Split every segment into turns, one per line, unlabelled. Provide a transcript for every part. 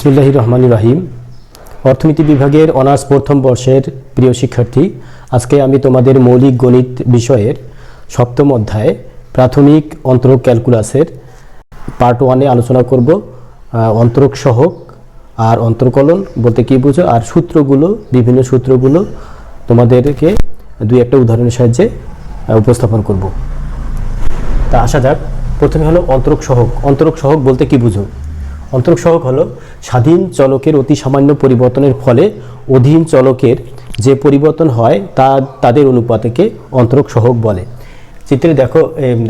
বিসমুল্লাহ রহমান রাহিম। অর্থনীতি বিভাগের অনার্স প্রথম বর্ষের প্রিয় শিক্ষার্থী, আজকে আমি তোমাদের মৌলিক গণিত বিষয়ের সপ্তম অধ্যায় প্রাথমিক অন্তরক ক্যালকুলাসের পার্ট ওয়ানে আলোচনা করব। অন্তরক সহক আর অন্তর্কলন বলতে কী বুঝো? আর সূত্রগুলো, বিভিন্ন সূত্রগুলো তোমাদেরকে দুই একটা উদাহরণের সাহায্যে উপস্থাপন করব। তা আসা যাক, প্রথমে হলো অন্তরক সহক। অন্তরক সহক বলতে কি বুঝো? অন্তরক সহক হলো স্বাধীন চলকের অতি সামান্য পরিবর্তনের ফলে অধীন চলকের যে পরিবর্তন হয় তা তাদের অনুপাতকে অন্তরক সহক বলে। চিত্রে দেখো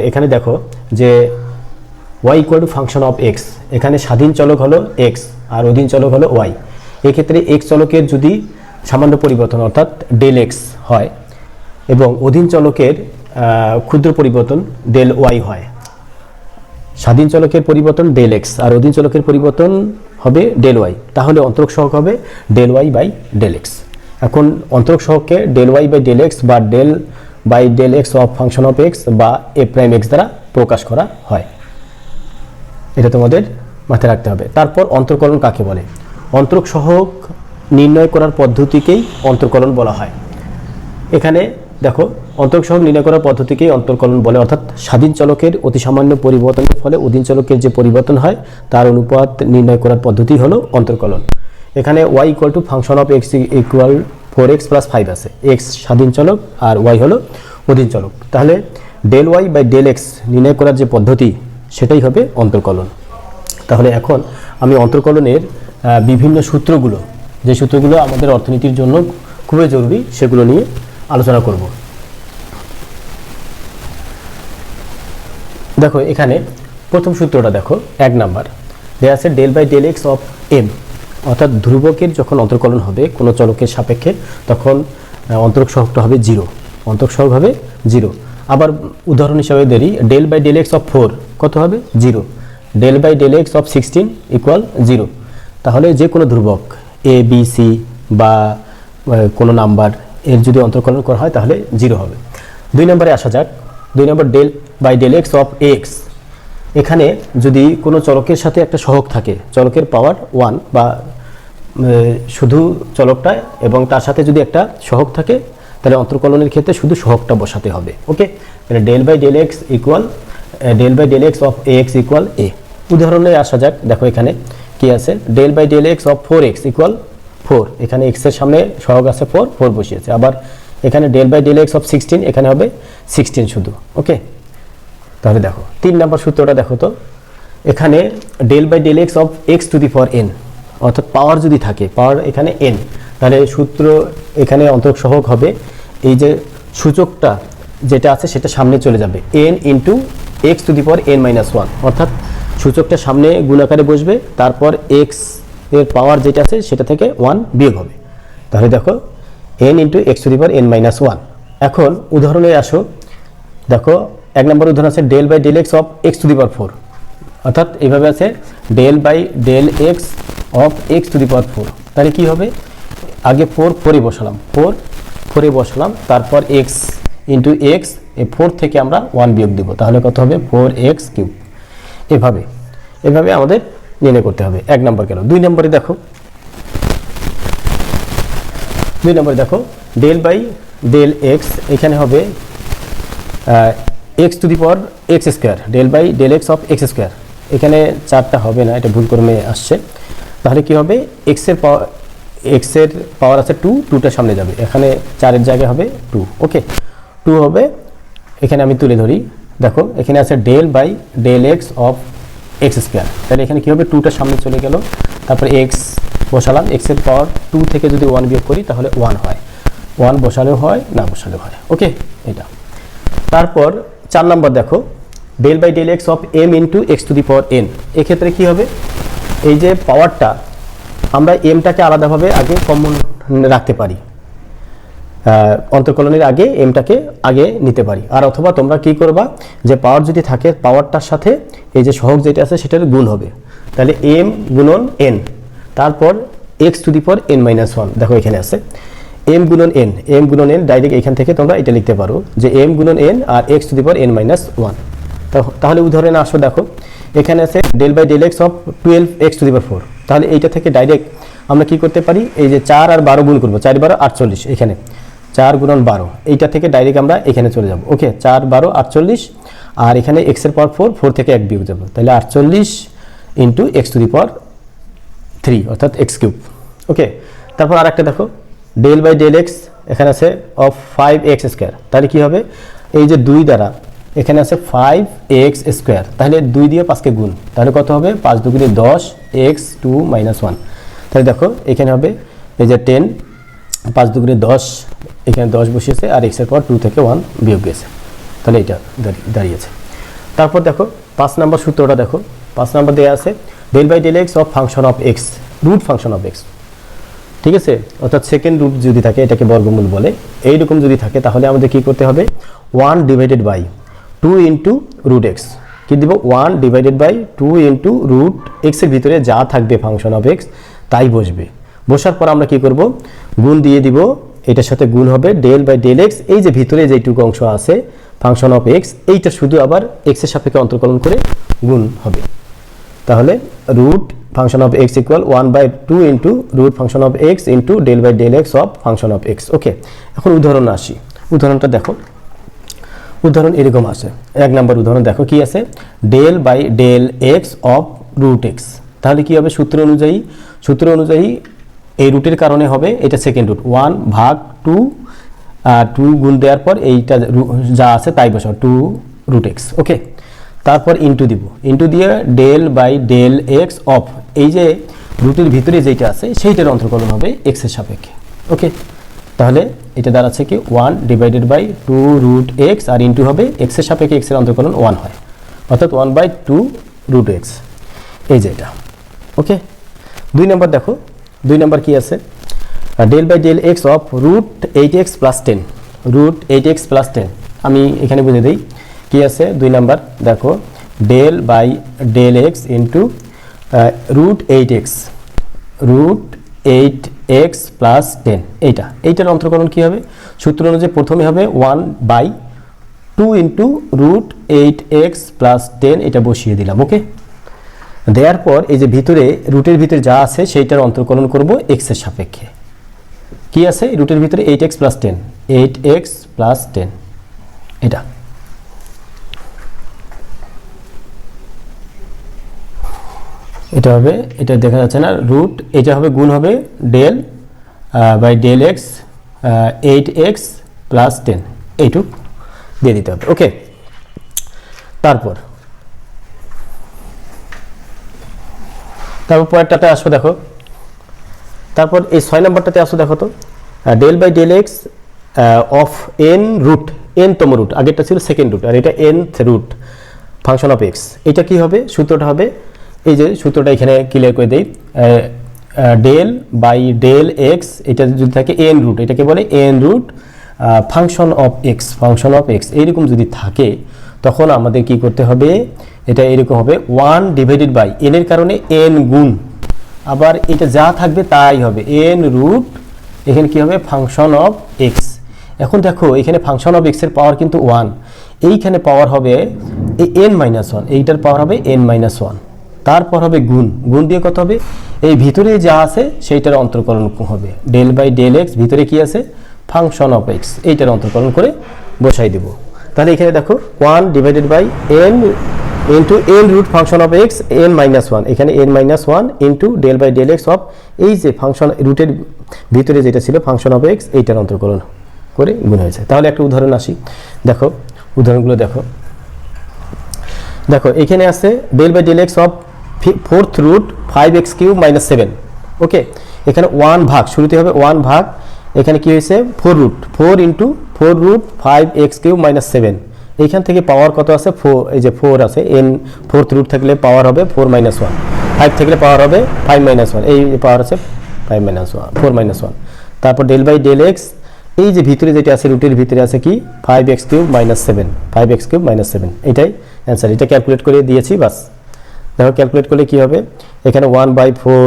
এখানে দেখো যে Y equal to function of X এখানে স্বাধীন চলক হলো এক্স আর অধীন চলক হলো ওয়াই এক্ষেত্রে এক্স চলকের যদি সামান্য পরিবর্তন অর্থাৎ ডেল এক্স হয় এবং অধীন চলকের ক্ষুদ্র পরিবর্তন ডেল ওয়াই হয়। স্বাধীন চলকের পরিবর্তন ডেল এক্স আর অধীন চলকের পরিবর্তন হবে ডেল ওয়াই তাহলে অন্তরক সহক হবে del Y by del X এখন অন্তরক সহককে del Y by del X বা del by del X of function of X বা এ প্রাইম এক্স দ্বারা প্রকাশ করা হয়। এটা তোমাদের মাথায় রাখতে হবে। তারপর অন্তর্কলন কাকে বলে? অন্তরক সহক নির্ণয় করার পদ্ধতিকেই অন্তর্কলন বলা হয়। এখানে দেখো অন্তরক সহগ নির্ণয় করার পদ্ধতিকেই অন্তর্কলন বলে। অর্থাৎ স্বাধীন চলকের অতি সামান্য পরিবর্তনের ফলে অধীন চলকের যে পরিবর্তন হয়, তার অনুপাত নির্ণয় করার পদ্ধতি হলো অন্তর্কলন। এখানে Y equal to function of X equal four X plus five আছে। এক্স স্বাধীন চলক আর ওয়াই হলো অধীন চলক। তাহলে del Y by del X নির্ণয় করার যে পদ্ধতি, সেটাই হবে অন্তর্কলন। তাহলে এখন আমি অন্তর্কলনের বিভিন্ন সূত্রগুলো, যে সূত্রগুলো আমাদের অর্থনীতির জন্য খুবই জরুরি, সেগুলো নিয়ে আলোচনা করব। দেখো, এখানে প্রথম সূত্রটা দেখো, এক নাম্বার। দেয়া আছে del by del X of M অর্থাৎ ধ্রুবকের যখন অন্তর্কলন হবে, কোনো চলকের সাপেক্ষে, তখন অন্তরক সহগটা হবে জিরো অন্তরক সহগ হবে জিরো আবার উদাহরণ হিসাবে ধরি del by del X of four কত হবে? Zero del by del X of sixteen equal zero তাহলে যে কোনো ধ্রুবক এ বি সি বা কোনো নাম্বার, এর যদি অন্তর্কলন করা হয়, তাহলে জিরো হবে। দুই নম্বরে আসা যাক। দুই number del by del X of X এখানে যদি কোনো চলকের সাথে একটা সহগ থাকে, চলকের পাওয়ার ওয়ান বা শুধু চলকটা এবং তার সাথে যদি একটা সহগ থাকে, তাহলে অন্তর্কলনের ক্ষেত্রে শুধু সহগটা বসাতে হবে। ওকে তাহলে del by del X equal del by del X of A X equal A উদাহরণে আসা যাক, দেখো এখানে কি আছে? Del by del X of four X equal four এখানে এক্সের সামনে সহগ আছে ফোর ফোর বসিয়েছে। আবার এখানে del by del X of sixteen এখানে হবে সিক্সটিন শুধু ওকে তাহলে দেখো, তিন নম্বর সূত্রটা দেখো তো, এখানে del by del X of X to the for N অর্থাৎ পাওয়ার যদি থাকে পাওয়ার এখানে এন তাহলে সূত্র এখানে অন্তরক সহগ হবে, এই যে সূচকটা যেটা আছে সেটা সামনে চলে যাবে N into X to the power N minus one অর্থাৎ সূচকটা সামনে গুণাকারে বসবে, তারপর এক্সের পাওয়ার যেটা আছে সেটা থেকে ওয়ান বিয়োগ হবে। তাহলে দেখো N into X the power N minus one এখন উদাহরণে আসো। দেখো, এক নম্বর উদাহরণ আছে del by del X of X to the power four অর্থাৎ এইভাবে আছে del by del X of X to the power four তাহলে কী হবে? আগে ফোর ফোরে বসালাম। ফোর ফোরে বসালাম। তারপর এক্স ইন্টু এক্স এই ফোর থেকে আমরা ওয়ান বিয়োগ দিব। তাহলে কত হবে? ফোর এক্স কিউব এভাবে এভাবে আমাদের নির্ণয় করতে হবে। এক নম্বর কেন? দুই নম্বরে দেখো। দুই নম্বরে দেখো ডেল বাই ডেল এক্স এখানে হবে X to the power X square del by del X of X square এখানে চারটা হবে না, এটা ভুল ক্রমে আসছে। তাহলে কি হবে? এক্সের পাওয়ার এক্সের পাওয়ার আছে টু টুটা সামনে যাবে। এখানে চারের জায়গায় হবে টু ওকে টু হবে, এখানে আমি তুলে ধরি, দেখো, এখানে আছে del by del X of X square তাহলে এখানে কী হবে? টুটা সামনে চলে গেল। তারপর এক্স বসালাম এক্সের পাওয়ার টু থেকে যদি ওয়ান বিয়োগ করি, তাহলে ওয়ান হয়। ওয়ান বসালেও হয়, না বসালেও হয়। ওকে এটা। তারপর চার নম্বর দেখো। Del by del X of M into X to the power N এক্ষেত্রে কী হবে? এই যে পাওয়ারটা আমরা এমটাকে আলাদাভাবে আগে কমন রাখতে পারি। অন্তর্কলনের আগে এমটাকে আগে নিতে পারি। আর অথবা তোমরা কি করবা? যে পাওয়ার যদি থাকে পাওয়ারটার সাথে এই যে সহগ যেটা আছে, সেটার গুণ হবে। তাহলে এম গুণন এন তারপর X to the power N minus one দেখো এখানে আছে। এম গুণন এন এম গুণন এন ডাইরেক্ট এখান থেকে তোমরা এটা লিখতে পারো যে এম গুণন N R X to the power N minus one তাহলে উদাহরণে আসো, দেখো। এখানে আছে del by del X of twelve X to the power four তাহলে এইটা থেকে ডাইরেক্ট আমরা কি করতে পারি? এই যে চার আর বারো গুণ করব, চার বারো আটচল্লিশ এখানে। চার গুণন বারো। এইটা থেকে ডাইরেক্ট আমরা এখানে চলে যাব। ওকে, চার বারো আটচল্লিশ আর এখানে এক্সের পাওয়ার ফোর ফোর থেকে এক বিয়োগ যাব। তাহলে আটচল্লিশ into X to the power three অর্থাৎ এক্স কিউব ওকে তারপর আরেকটা দেখো ডেল বাই ডেল এক্স এখানে আছে অফ ফাইভ এক্স স্কোয়ার তাহলে কী হবে? এই যে দুই দ্বারা, এখানে আছে ফাইভ এক্স স্কোয়ার তাহলে দুই দিয়ে পাঁচকে গুণ, তাহলে কত হবে? পাঁচ দুগুণে দশ এক্স টু মাইনাস ওয়ান তাহলে দেখো, এখানে হবে এই যে টেন পাঁচ দুগুণে দশ, এখানে দশ বসিয়েছে, আর এক্সের পর টু থেকে ওয়ান বিয়োগ গেছে তাহলে এটা দাঁড়ি- দাঁড়িয়েছে। তারপর দেখো, পাঁচ নাম্বার সূত্রটা দেখো, পাঁচ নাম্বার দেওয়া আছে del by del X of function of X root function of X ঠিক আছে? অর্থাৎ সেকেন্ড রুট যদি থাকে, এটাকে বর্গমূল বলে। এইরকম যদি থাকে, তাহলে আমাদের কি করতে হবে? One divided by two into root X কি দিব? One divided by two into root এক্সের ভিতরে যা থাকবে ফাংশন অফ এক্স তাই বসবে। বসার পর আমরা কি করব? গুণ দিয়ে দিব, এটার সাথে গুণ হবে ডেল বাই ডেল এক্স এই যে ভিতরে যেটুকু অংশ আছে ফাংশন অফ এক্স এইটা শুধু আবার এক্সের সাপেক্ষে অন্তর্কলন করে গুণ হবে। তাহলে root function of X equal one by two into root function of X into del by del X of function of X okay এখন উদাহরণ আসি। উদাহরণটা দেখো। উদাহরণ এরকম আছে। এক নম্বর উদাহরণ দেখো কি আছে? Del by del X of root X তাহলে কি হবে সূত্র অনুযায়ী? সূত্র অনুযায়ী এই রুটের কারণে হবে এটা সেকেন্ড রুট ওয়ান ভাগ টু টু গুণ দেওয়ার পর এইটা যা আছে তাই বসাও টু রুট এক্স ওকে তারপর ইন্টু দিব। ইন্টু দিয়ে del by del X of এই যে রুটের ভিতরে যেটা আছে, সেইটার অন্তর্কলন হবে এক্সের সাপেক্ষে। ওকে তাহলে এটা দাঁড়াচ্ছে কি one divided by two root X R into হবে এক্সের সাপেক্ষে এক্সের অন্তর্কলন ওয়ান হয়। অর্থাৎ one by two root X এই যে এটা। ওকে দুই নম্বর দেখো, দুই নম্বর কি আছে? Del by del X of root eight X plus ten root eight X plus ten আমি এখানে বুঝে দিই কি আছে? দুই নাম্বার, দেখো del by del X into root eight X root eight X plus ten এইটা। এইটার অন্তর্করণ কী হবে? সূত্র অনুযায়ী প্রথমে হবে one by two into root eight X plus ten এটা বসিয়ে দিলাম ওকে দেওয়ার পর এই যে ভিতরে, রুটের ভিতরে যা আছে, সেইটার অন্তর্করণ করব এক্সের সাপেক্ষে। কি আছে? রুটের ভিতরে eight X plus ten eight X plus ten এটা। এটা হবে, এটা দেখা যাচ্ছে না রুট এটা হবে গুণ হবে del by del X eight X plus ten এইটুক দিয়ে দিতে হবে ওকে তারপর তারপর পরেরটাতে আসো দেখো, তারপর এই ছয় নম্বরটাতে আসো দেখো তো del by del X of N root N তম রুট আগেরটা ছিল সেকেন্ড রুট আর এটা nth root function of X এটা কি হবে? সূত্রটা হবে এই যে সূত্রটা এখানে ক্লিয়ার করে দেই ডেল বাই ডেল এক্স এটা যদি থাকে এন রুট এটাকে বলে N root function of X function of X এইরকম যদি থাকে, তখন আমাদের কি করতে হবে, এটা এরকম হবে ওয়ান ডিভাইডেড বাই এন এর কারণে এন গুণ, আবার এটা যা থাকবে তাই হবে এন রুট এখানে কি হবে ফাংশন অফ এক্স এখন দেখো এখানে ফাংশন অফ এক্সের পাওয়ার কিন্তু ওয়ান এইখানে পাওয়ার হবে এন মাইনাস ওয়ান এইটার পাওয়ার হবে এন মাইনাস ওয়ান তারপর হবে গুণ। গুণ দিয়ে কত হবে? এই ভিতরে যা আছে সেইটার অন্তর্করণ হবে। ডেল বাই ডেল এক্স, ভিতরে কি আছে? ফাংশন অফ এক্স এইটার অন্তর্করণ করে বসাই দেব। তাহলে এখানে দেখো one divided by N into N root function of X N minus one এখানে N minus one into del by del X of এই যে ফাংশন রুটের ভিতরে যেটা ছিল ফাংশন অফ এক্স এইটার অন্তর্করণ করে গুণ হয়েছে তাহলে একটা উদাহরণ আসি। দেখো, উদাহরণগুলো দেখো। দেখো, এখানে আছে del by del X of fourth root five X cube minus seven okay এখানে ওয়ান ভাগ, শুরুতে হবে ওয়ান ভাগ। এখানে কি হয়েছে? Four root four into four root five X cube minus seven এইখান থেকে পাওয়ার কত আছে? ফোর এই যে ফোর আছে। এন ফোর্থ রুট থাকলে পাওয়ার হবে ফোর মাইনাস ওয়ান ফাইভ থাকলে পাওয়ার হবে ফাইভ মাইনাস ওয়ান এই পাওয়ার আছে five minus one four minus one তারপর ডেল বাই ডেল এক্স এই যে ভিতরে যেটা আছে রুটের ভিতরে আছে কি? Five x cube minus seven five x cube minus seven এটাই অ্যান্সার এটা ক্যালকুলেট করে দিয়েছি, বাস। দেখো ক্যালকুলেট করলে কি হবে? এখানে one by four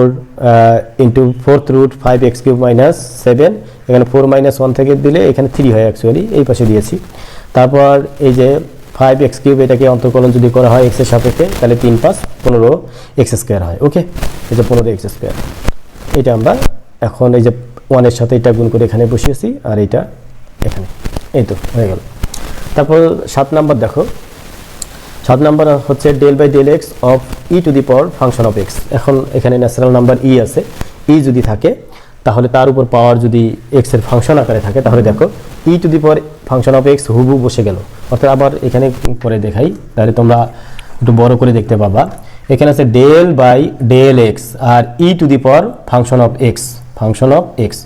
into fourth root five x cube minus seven এখানে ফোর মাইনাস ওয়ান থেকে দিলে এখানে থ্রি হয় অ্যাকচুয়ালি এই পাশে দিয়েছি। তারপর এই যে ফাইভ এক্স কিউব এটাকে অন্তর্কলন যদি করা হয় এক্সের সাপেক্ষে, তাহলে তিন পাঁচ পনেরো এক্স স্কোয়ার হয় ওকে এই যে পনেরো এক্স স্কোয়ার এটা আমরা এখন এই যে ওয়ানের সাথে এটা গুণ করে এখানে বসিয়েছি, আর এটা এখানে। এই তো, হয়ে গেল। তারপর সাত নাম্বার দেখো। সাত নাম্বার হচ্ছে del by del x of e to the power function of x এখন এখানে ন্যাচারাল নাম্বার ই আছে। ই যদি থাকে তাহলে তার উপর পাওয়ার যদি এক্সের ফাংশন আকারে থাকে তাহলে দেখো e to the power function of x হুবু বসে গেল। অর্থাৎ আবার এখানে পরে দেখাই তাহলে তোমরা একটু বড় করে দেখতে পাবা। এখানে আছে del by del x R e to the power function of x function of x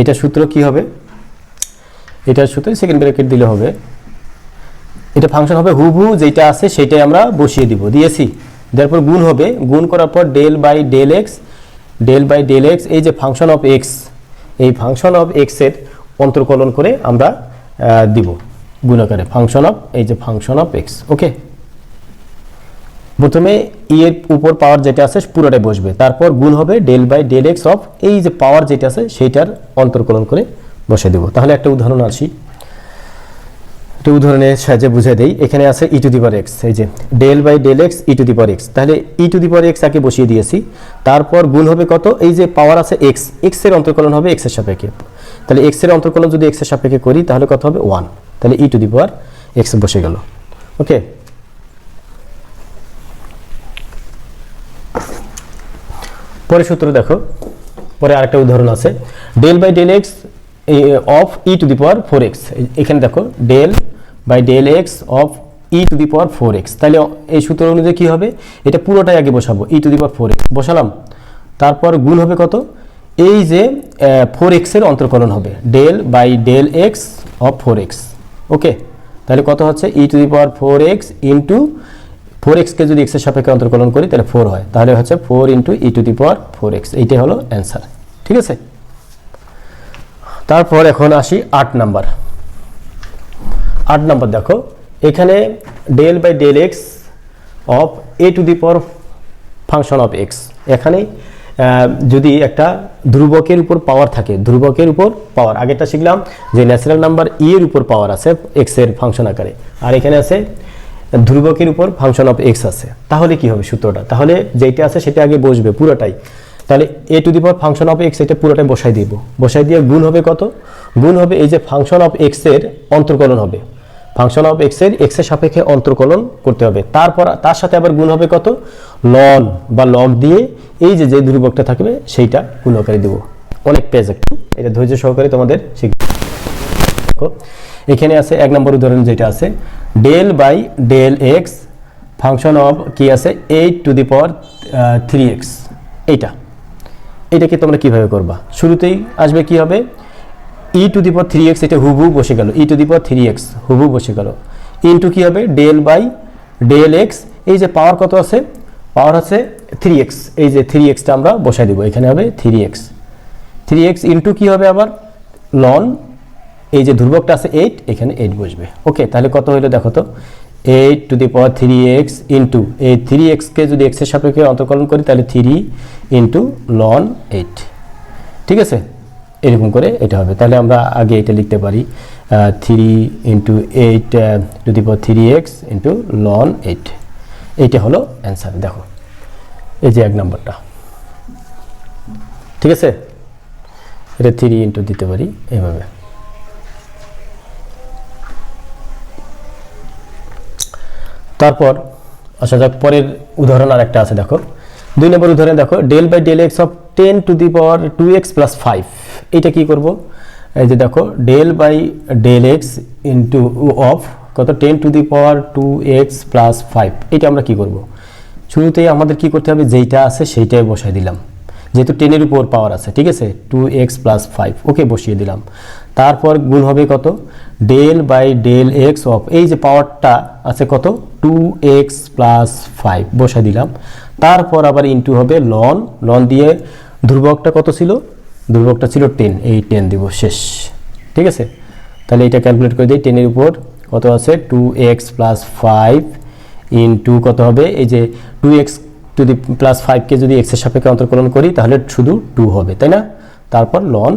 এটা সূত্র কি হবে? এটার সূত্রে সেকেন্ড ব্র্যাকেট দিলে হবে। এটা ফাংশন হবে হুবহু যেটা আছে সেটাই আমরা বসিয়ে দিব। দিয়েছি। তারপর গুণ হবে। গুণ করার পর del by del x del by del x এই যে ফাংশন অফ এক্স এই ফাংশন অফ এক্সের অন্তর্কলন করে আমরা দিব গুণাকারে ফাংশন অফ এই যে ফাংশন অফ এক্স ওকে প্রথমে ই এর উপর পাওয়ার যেটা আছে পুরোটাই বসবে। তারপর গুণ হবে del by del x of এই যে পাওয়ার যেটা আছে সেইটার অন্তর্কলন করে বসে দেব। তাহলে একটা উদাহরণ আসি। একটা উদাহরণের সাহায্যে বুঝে দেই। এখানে আছে ই টু দি পাওয়ার এক্স এই যে del by del x e to the power x তাহলে e to the power x আগে বসিয়ে দিয়েছি। তারপর গুণ হবে কত? এই যে পাওয়ার আছে এক্স এক্সের অন্তর্কলন হবে এক্সের সাপেক্ষে। তাহলে এক্সের অন্তর্কলন যদি এক্সের সাপেক্ষে করি, তাহলে কত হবে? ওয়ান তাহলে e to the power x বসে গেল। ওকে? পরে সূত্র দেখো। পরে আরেকটা উদাহরণ আছে। Del by del x of e to the power four x এখানে দেখো del by del x of e to the power four x তাহলে এই সূত্র অনুযায়ী কী হবে? এটা পুরোটাই আগে বসাবো e to the power four x বসালাম। তারপর গুণ হবে কত? এই যে ফোর এক্সের অন্তর্কলন হবে del by del x of four x okay তাহলে কত হচ্ছে? E to the power four x into four এক্সকে যদি এক্সের সাপেক্ষে অন্তর্কলন করি, তাহলে ফোর হয়। তাহলে হচ্ছে four into e to the power four x এইটাই হলো অ্যান্সার ঠিক আছে? তারপর এখন আসি আট নাম্বার। আট নাম্বার দেখো, এখানে del by del x of a to the power function of x এখানে যদি একটা ধ্রুবকের উপর পাওয়ার থাকে, ধ্রুবকের উপর পাওয়ার আগেরটা শিখলাম যে ন্যাচারাল নাম্বার ই এর উপর পাওয়ার আছে এক্সের ফাংশন আকারে। আর এখানে আছে, ধ্রুবকের উপর ফাংশন অফ এক্স আছে। তাহলে কি হবে সূত্রটা? তাহলে যেটা আছে সেটা আগে বসবে পুরোটাই। তাহলে a to the power function of x এটা পুরোটাই বসাই দিব। বসাই দিয়ে গুণ হবে কত? গুণ হবে এই যে ফাংশন অফ এক্সের অন্তর্কলন হবে। ফাংশন অফ এক্সের এক্সের সাপেক্ষে অন্তর্কলন করতে হবে। তারপর, তার সাথে আবার গুণ হবে কত? লন বা লগ দিয়ে এই যে যে ধ্রুবকটা থাকবে, সেইটা গুণকারী দিব। অনেক পেজ একটু। এটা ধৈর্য সহকারে তোমাদের শিখবে। এখানে আছে এক নম্বর উদাহরণ যেটা আছে del by del x function of কি আছে? Eight to the power three x এইটা। এটাকে তোমরা কীভাবে করবা? শুরুতেই আসবে কি হবে? E to the power three x এটা হুবু বসে গেল। E to the power three x হুবু বসে গেল। ইন্টু কী হবে? ডেল বাই ডেল এক্স এই যে পাওয়ার কত আছে? পাওয়ার আছে থ্রি এক্স এই যে থ্রি এক্সটা আমরা বসাই দিব। এখানে হবে three x three x into কী হবে আবার? লন এই যে ধ্রুবকটা আছে এইট এখানে এইট বসবে। ওকে তাহলে কত হলো দেখো তো? Eight to the power three x into এই থ্রি এক্সকে যদি এক্সের সাপেক্ষে অন্তর্কলন করি, তাহলে থ্রি ইন্টু লন এইট ঠিক আছে? এরকম করে এটা হবে। তাহলে আমরা আগে এটা লিখতে পারি three into eight to the power three x into ln eight এইটা হলো অ্যান্সার দেখো। এই যে এক নম্বরটা। ঠিক আছে? এটা থ্রি ইন্টু দিতে পারি এইভাবে। তারপর আসা যাক, পরের উদাহরণ আর একটা আছে, দেখো। দুই নম্বর উদাহরণে দেখো del by del x of ten to the power two x plus five এইটা কী করব? এই যে দেখো del by del x into of কত? Ten to the power two x plus five এটা আমরা কী করব? শুরুতেই আমাদের কি করতে হবে? যেইটা আছে সেইটাই বসাই দিলাম। যেহেতু টেনের উপর পাওয়ার আছে, ঠিক আছে? Two x plus five okay, বসিয়ে দিলাম। তারপর গুণ হবে কত? Del by del x of এই যে পাওয়ারটা আছে কত? টু এক্স প্লাস ফাইভ বসাই দিলাম। তারপর আবার ইন্টু হবে লন লন দিয়ে ধ্রুবকটা কত ছিল? ধ্রুবকটা ছিল টেন এই টেন দিব, শেষ। ঠিক আছে? তাহলে এটা ক্যালকুলেট করে দিই টেনের উপর কত আছে? Two x plus five into কত হবে? এই যে two x to the plus ফাইভকে যদি এক্সের সাপেক্ষে অন্তর্কলন করি, তাহলে শুধু টু হবে, তাই না? তারপর লন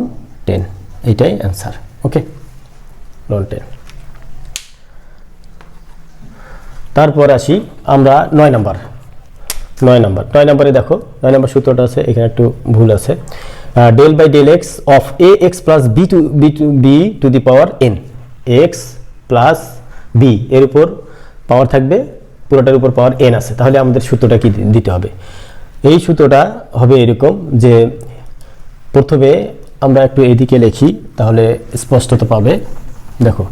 টেন এইটাই অ্যান্সার ওকে লন টেন তারপর আসি আমরা নয় নাম্বার। নয় নাম্বার, নয় নাম্বারে দেখো, নয় নাম্বার সূত্রটা আছে, এখানে একটু ভুল আছে। Del by del x of a x plus b to b to b to the power n x plus b এর উপর পাওয়ার থাকবে, পুরোটার উপর পাওয়ার এন আছে। তাহলে আমাদের সূত্রটা কি দিতে হবে? এই সূত্রটা হবে এরকম যে, প্রথমে আমরা একটু এদিকে লিখি, তাহলে স্পষ্টতা পাবে। দেখো,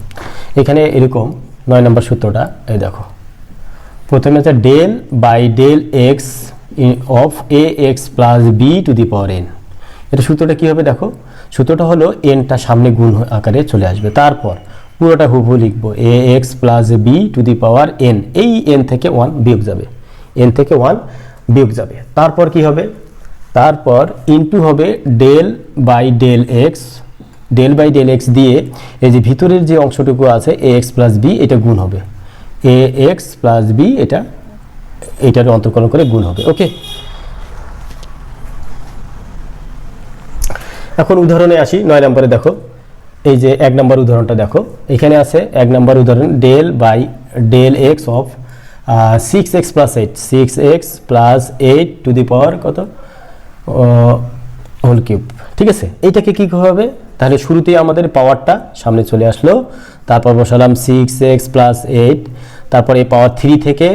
এখানে এরকম, নয় নম্বর সূত্রটা, এই দেখো। প্রথমে হচ্ছে del by del x of a x plus b to the power n এটা সূত্রটা কী হবে দেখো? সূত্রটা হলো এনটা সামনে গুণ আকারে চলে আসবে। তারপর পুরোটা হুবহু লিখব a x plus b to the power n এই এন থেকে ওয়ান বিয়োগ যাবে। এন থেকে ওয়ান বিয়োগ যাবে। তারপর কি হবে? তারপর ইনটু হবে del by del x del by del x দিয়ে এই যে ভিতরের যে অংশটুকু আছে এ এক্স প্লাস বি এটা গুণ হবে। এ এক্স প্লাস বি এটা, এটার অন্তর্কলন করে গুণ হবে ওকে এখন উদাহরণে আসি, নয় নম্বরে দেখো, এই যে এক নম্বর উদাহরণটা দেখো, এখানে আছে এক নম্বর উদাহরণ del by del x of six x plus eight six x plus eight to the power কত? হোল কিউব ঠিক আছে? এইটাকে কী হবে? তাহলে শুরুতেই আমাদের পাওয়ারটা সামনে চলে আসলো। তারপর বসালাম সিক্স এক্স প্লাস এইট তারপর এই পাওয়ার থ্রি থেকে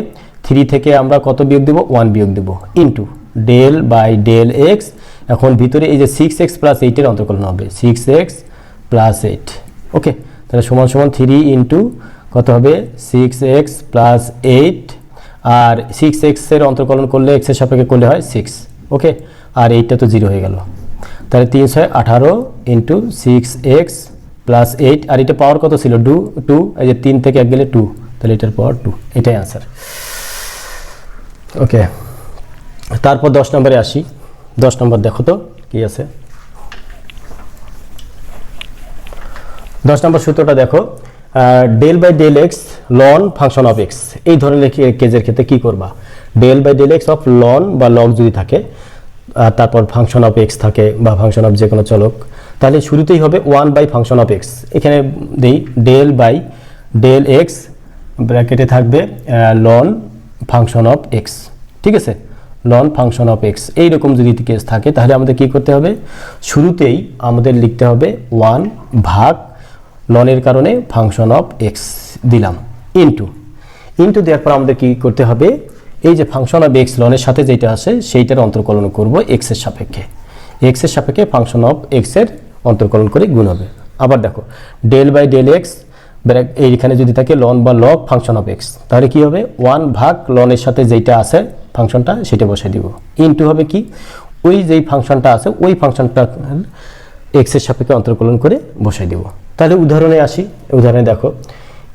থ্রি থেকে আমরা কত বিয়োগ দেবো? ওয়ান বিয়োগ দেবো। Into del by del x এখন ভিতরে এই যে সিক্স এক্স প্লাস এইটের অন্তর্কলন হবে। Six x plus eight okay তাহলে সমান সমান থ্রি ইন্টু কত হবে? সিক্স এক্স প্লাস এইট আর সিক্স এক্সের অন্তর্কলন করলে এক্সের সাপেক্ষে করলে হয় সিক্স ওকে আর এইটটা তো জিরো হয়ে গেল। তাহলে তিন ছয় আঠারো into six x plus eight আর এটা পাওয়ার কত ছিল? ডু টু এই যে তিন থেকে এক গেলে টু তাহলে এটার পাওয়ার টু এটাই অ্যান্সার ওকে তারপর দশ নম্বরে আসি। দশ নম্বর দেখো তো, কি আছে? দশ নম্বর সূত্রটা দেখো। Del by del x ln function of x এই ধরনের কেজের ক্ষেত্রে কি করবা? Del by del x of ln বা লগ যদি থাকে তারপর ফাংশন অফ এক্স থাকে বা ফাংশন অফ যে কোনো চলক, তাহলে শুরুতেই হবে one by function of x এখানে দেই ডেল বাই ডেল এক্স ব্র্যাকেটে থাকবে লন ফাংশন অফ এক্স ঠিক আছে? লন ফাংশন অফ এক্স এইরকম যদি কেস থাকে, তাহলে আমাদের কি করতে হবে? শুরুতেই আমাদের লিখতে হবে ওয়ান ভাগ লনের কারণে ফাংশন অফ এক্স দিলাম। ইনটু ইনটু দেওয়ার পর আমাদের কি করতে হবে? এই যে ফাংশন অফ এক্স লনের সাথে যেটা আছে, সেইটার অন্তর্কলন করব এক্সের সাপেক্ষে। এক্সের সাপেক্ষে ফাংশন অফ এক্সের অন্তর্কলন করে গুণ হবে। আবার দেখো ডেল বাই ডেল এক্স এইখানে যদি থাকে লন বা লগ ফাংশন অফ এক্স তাহলে কি হবে? ওয়ান ভাগ লনের সাথে যেটা আছে ফাংশনটা সেটা বসে দিব। ইনটু হবে কি? ওই যেই ফাংশনটা আছে, ওই ফাংশনটা এক্সের সাপেক্ষে অন্তর্কলন করে বসাই দিব। তাহলে উদাহরণে আসি। উদাহরণে দেখো,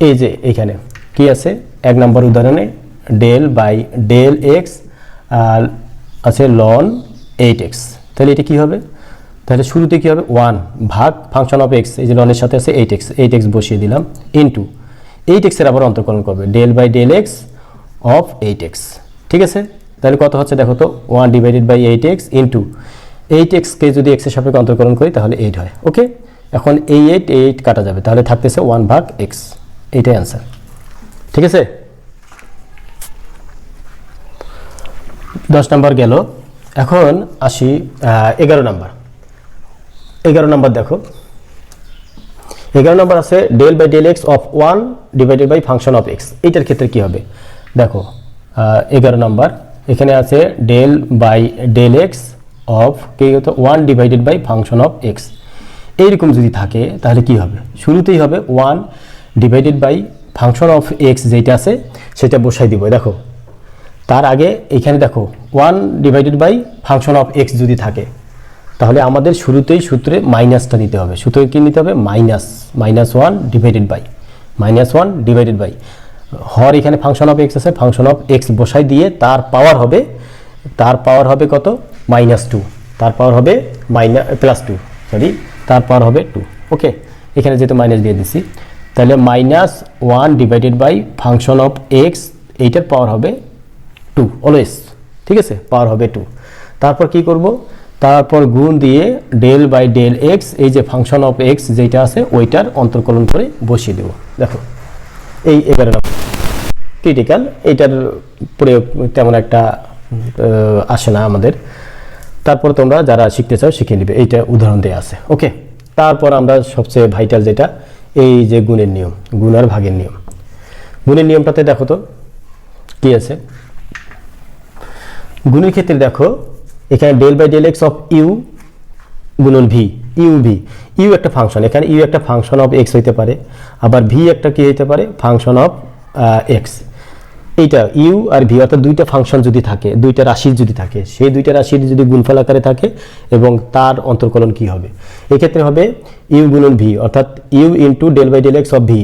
এই যে এখানে কি আছে? এক নম্বর উদাহরণে ডেল বাই ডেল এক্স আর আছে লন এইট এক্স তাহলে এটা কি হবে? তাহলে শুরুতে কি হবে? ওয়ান ভাগ ফাংশন অফ এক্স এই যে লনের সাথে আছে এইট এক্স এইট এক্স বসিয়ে দিলাম ইন্টু এইট এক্সের আবার অন্তর্কলন করবে del by del x of eight x ঠিক আছে? তাহলে কত হচ্ছে দেখো তো? One divided by eight x into eight এক্সকে যদি এক্সের সাপেক্ষে অন্তর্কলন করি, তাহলে এইট হয়। ওকে এখন এই এইট এইট কাটা যাবে। তাহলে থাকতেছে ওয়ান ভাগ এক্স এইটাই অ্যান্সার ঠিক আছে? দশ নাম্বার গেল। এখন আসি এগারো নাম্বার। এগারো নাম্বার দেখো। এগারো নাম্বার আছে del by del x of one divided by function of x এইটার ক্ষেত্রে কি হবে? দেখো এগারো নাম্বার। এখানে আছে del by del x of কি হতো? One divided by function of x এইরকম যদি থাকে, তাহলে কি হবে? শুরুতেই হবে one divided by function of x যেটা আছে, সেটা বসাই দিব। দেখো তার আগে এখানে দেখো one divided by function of x যদি থাকে, তাহলে আমাদের শুরুতেই সূত্রে মাইনাসটা নিতে হবে। সূত্রে কি নিতে হবে? Minus minus one divided by minus one divided by হর এখানে ফাংশন অফ এক্স আছে ফাংশন অফ এক্স বসাই দিয়ে তার পাওয়ার হবে, তার পাওয়ার হবে কত? মাইনাস টু তার পাওয়ার হবে মাইনাস প্লাস টু সরি তার পাওয়ার হবে টু ওকে এখানে যেহেতু মাইনাস দিয়ে দিছি, তাহলে minus one divided by function of x এইটার পাওয়ার হবে টু অলওয়েজ ঠিক আছে? পাওয়ার হবে টু তারপর কি করব? তারপর গুণ দিয়ে ডেল বাই ডেল এক্স এই যে ফাংশন অফ এক্স যেটা আছে, ওইটার অন্তর্কলন করে বসিয়ে দেব। দেখো, এই এগারো ক্রিটিক্যাল এটার প্রয়োগ তেমন একটা আসে না আমাদের। তারপর তোমরা যারা শিখতে চাও শিখে নিবে, এইটা উদাহরণ দেওয়া আছে ওকে তারপর আমরা সবচেয়ে ভাইটাল যেটা, এই যে গুণের নিয়ম, গুণ আর ভাগের নিয়ম। গুণের নিয়মটাতে দেখো তো, কি আছে? গুণের ক্ষেত্রে দেখো, এখানে del by del x of u গুণন ভি ইউ ভি ইউ একটা ফাংশন এখানে ইউ একটা ফাংশন অফ এক্স হইতে পারে, আবার ভি একটা কি হইতে পারে ফাংশন অফ এক্স এইটা ইউ আর ভি অর্থাৎ দুইটা ফাংশন যদি থাকে, দুইটা রাশির যদি থাকে, সেই দুইটা রাশির যদি গুণফল আকারে থাকে এবং তার অন্তর্কলন কি হবে? এক্ষেত্রে হবে ইউ গুণন ভি অর্থাৎ u into del by del x of v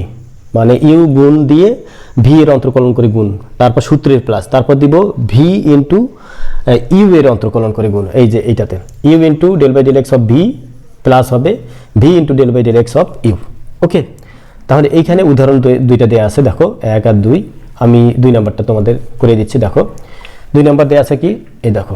মানে ইউ গুণ দিয়ে ভি এর অন্তর্কলন করে গুণ, তারপর সূত্রের প্লাস তারপর দিব ভি ইন্টু ইউ এর অন্তর্কলন করে গুণ, এই যে এইটাতে। U into del by del x of v plus হবে v into del by del x of u okay তাহলে এইখানে উদাহরণ দুই- দুইটা দেওয়া আছে, দেখো, এক আর দুই, আমি দুই নাম্বারটা তোমাদের করে দিচ্ছি, দেখো। দুই নাম্বার দেওয়া আছে কি? এই দেখো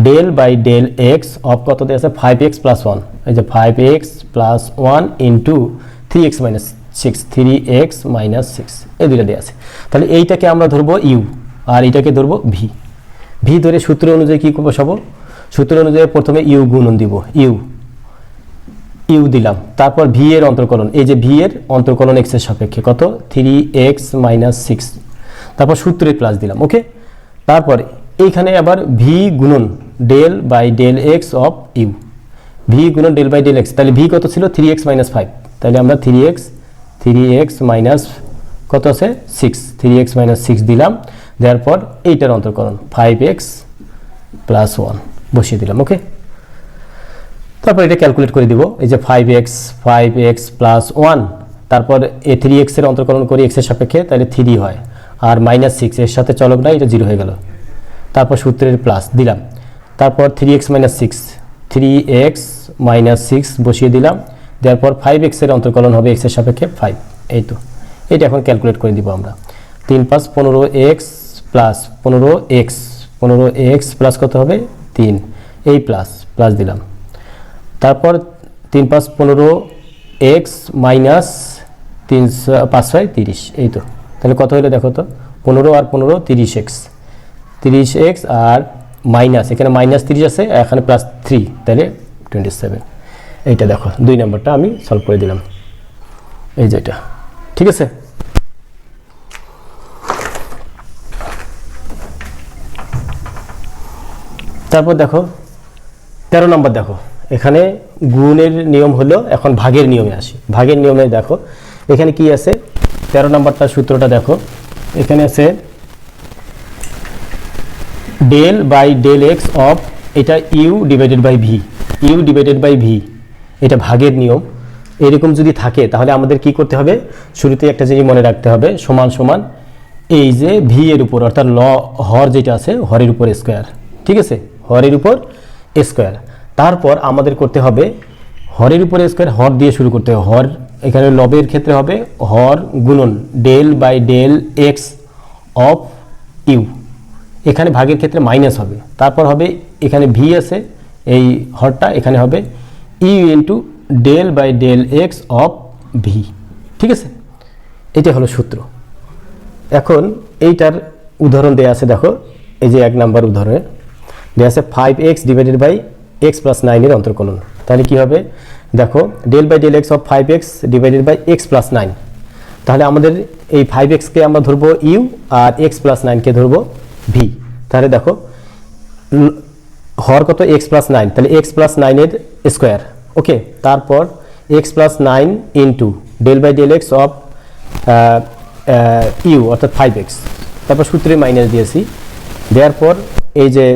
del by del x of কত দেওয়া আছে? ফাইভ এক্স প্লাস ওয়ান এই যে five x plus one into three x minus six three x minus six এই দুইটা দেওয়া আছে। তাহলে এইটাকে আমরা ধরবো ইউ আর এইটাকে ধরবো ভি ভি ধরে সূত্র অনুযায়ী কী বসাবো সূত্র অনুযায়ী প্রথমে ইউ গুণন দিব ইউ ইউ দিলাম। তারপর ভি এর অন্তর্কলন, এই যে ভি এর অন্তর্কলন এক্সের সাপেক্ষে কত? থ্রি এক্স মাইনাস সিক্স তারপর সূত্রে প্লাস দিলাম ওকে তারপর এইখানে আবার ভি গুণন del by del x of u v গুণন ডেল বাই ডেল এক্স তাহলে ভি কত ছিল? থ্রি এক্স মাইনাস ফাইভ তাহলে আমরা three x three x minus কত আছে? Six three x minus six দিলাম। দেওয়ার পর এইটার অন্তর্কলন ফাইভ এক্স প্লাস ওয়ান বসিয়ে দিলাম ওকে তারপর এটা ক্যালকুলেট করে দিব, এই যে five x five x plus one তারপর এ থ্রি এক্সের অন্তর্কলন করি এক্সের সাপেক্ষে, তাহলে থ্রি হয়। আর মাইনাস সিক্স এর সাথে চলক না, এটা জিরো হয়ে গেল। তারপর সূত্রের প্লাস দিলাম। তারপর three x minus six three x minus six বসিয়ে দিলাম। দেওয়ার পর ফাইভ এক্সের অন্তর্কলন হবে এক্সের সাপেক্ষে ফাইভ এই তো। এটা এখন ক্যালকুলেট করে দিব আমরা। তিন পাঁচ পনেরো এক্স প্লাস পনেরো এক্স পনেরো এক্স প্লাস কত হবে? তিন। এই প্লাস প্লাস দিলাম। তারপর তিন পাঁচ পনেরো এক্স মাইনাস তিন, পাঁচ, ছয়, তিরিশ। এই তো। তাহলে কত হলো দেখো তো? পনেরো আর পনেরো, তিরিশ এক্স তিরিশ এক্স আর মাইনাস এখানে মাইনাস তিরিশ আছে এখানে প্লাস থ্রি তাহলে টোয়েন্টি সেভেন এইটা দেখো, দুই নম্বরটা আমি সলভ করে দিলাম। এই যে এটা। ঠিক আছে? তারপর দেখো, তেরো নম্বর দেখো, এখানে গুণের নিয়ম হলো এখন ভাগের নিয়মে আসি। ভাগের নিয়মে দেখো, এখানে কি আছে? তেরো নম্বরটা সূত্রটা দেখো, এখানে আছে del by del x of এটা u divided by v u divided by v এটা ভাগের নিয়ম। এরকম যদি থাকে, তাহলে আমাদের কি করতে হবে? শুরুতে একটা জিনিস মনে রাখতে হবে, সমান সমান এই যে ভি এর উপর, অর্থাৎ ল, হর যেটা আছে, হরের উপর স্কোয়ার ঠিক আছে? হরের উপর স্কোয়ার তারপর আমাদের করতে হবে, হরের উপর স্কোয়ার হর দিয়ে শুরু করতে হবে। হর এখানে লবের ক্ষেত্রে হবে, হর গুণন del by del x of u এখানে ভাগের ক্ষেত্রে মাইনাস হবে। তারপর হবে, এখানে ভি আছে, এই হরটা এখানে হবে u into del by del x of v ঠিক আছে? এটা হলো সূত্র। এখন এইটার উদাহরণ দেওয়া আছে, দেখো, এই যে এক নাম্বার উদাহরণে। দেওয়া আছে five x divided by x plus নাইনের অন্তর্কলন। তাহলে কি হবে? দেখো del by del x of five x divided by x plus nine তাহলে আমাদের এই ফাইভ এক্সকে আমরা ধরবো ইউ আর এক্স প্লাস নাইনকে ধরবো ভি তাহলে দেখো হর কত? এক্স প্লাস নাইন তাহলে এক্স প্লাস নাইনের স্কোয়ার ওকে তারপর x plus nine into del by del x of u অর্থাৎ ফাইভ এক্স তারপর সূত্রে মাইনাস দিয়েছি। দেওয়ার পর এই যে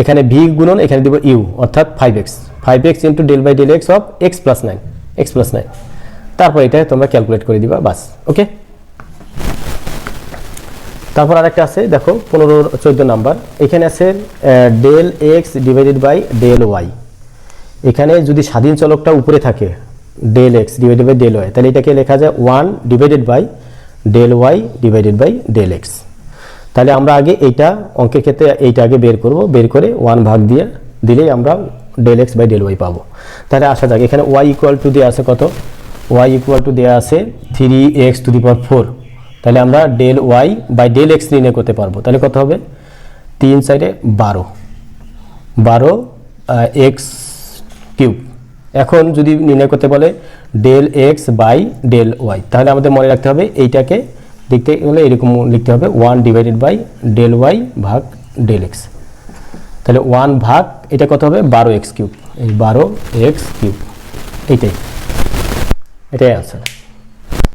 এখানে ভি গুণন, এখানে দিব ইউ অর্থাৎ five X five X into del by del X of X plus nine X plus nine তারপর এটা তোমরা ক্যালকুলেট করে দিবা, বাস। ওকে তারপর আরেকটা আছে, দেখো, পনেরো, চোদ্দ নাম্বার। এখানে আছে del X divided by del Y এখানে যদি স্বাধীন চলকটা উপরে থাকে del X divided by del Y তাহলে এটাকে লেখা যায় one divided by del Y divided by del X তাহলে আমরা আগে এইটা, অঙ্কের ক্ষেত্রে এইটা আগে বের করব, বের করে ওয়ান ভাগ দিয়ে দিলেই আমরা del X by del Y পাবো। তাহলে আসা যাক, এখানে ওয়াই ইকুয়াল টু দেওয়া আছে কত? ওয়াই ইকুয়াল টু দেওয়া আছে three X to the power four তাহলে আমরা del Y by del X নির্ণয় করতে পারব। তাহলে কত হবে? তিন সাইডে বারো। বারো এক্স কিউব এখন যদি নির্ণয় করতে বলে del X by del Y তাহলে আমাদের মনে রাখতে হবে এইটাকে দেখতে গেলে এরকম লিখতে হবে one divided by del Y ভাগ ডেল এক্স তাহলে ওয়ান ভাগ, এটা কত হবে? বারো এক্স কিউব এই বারো এক্স কিউব এইটাই। এটাই আনসার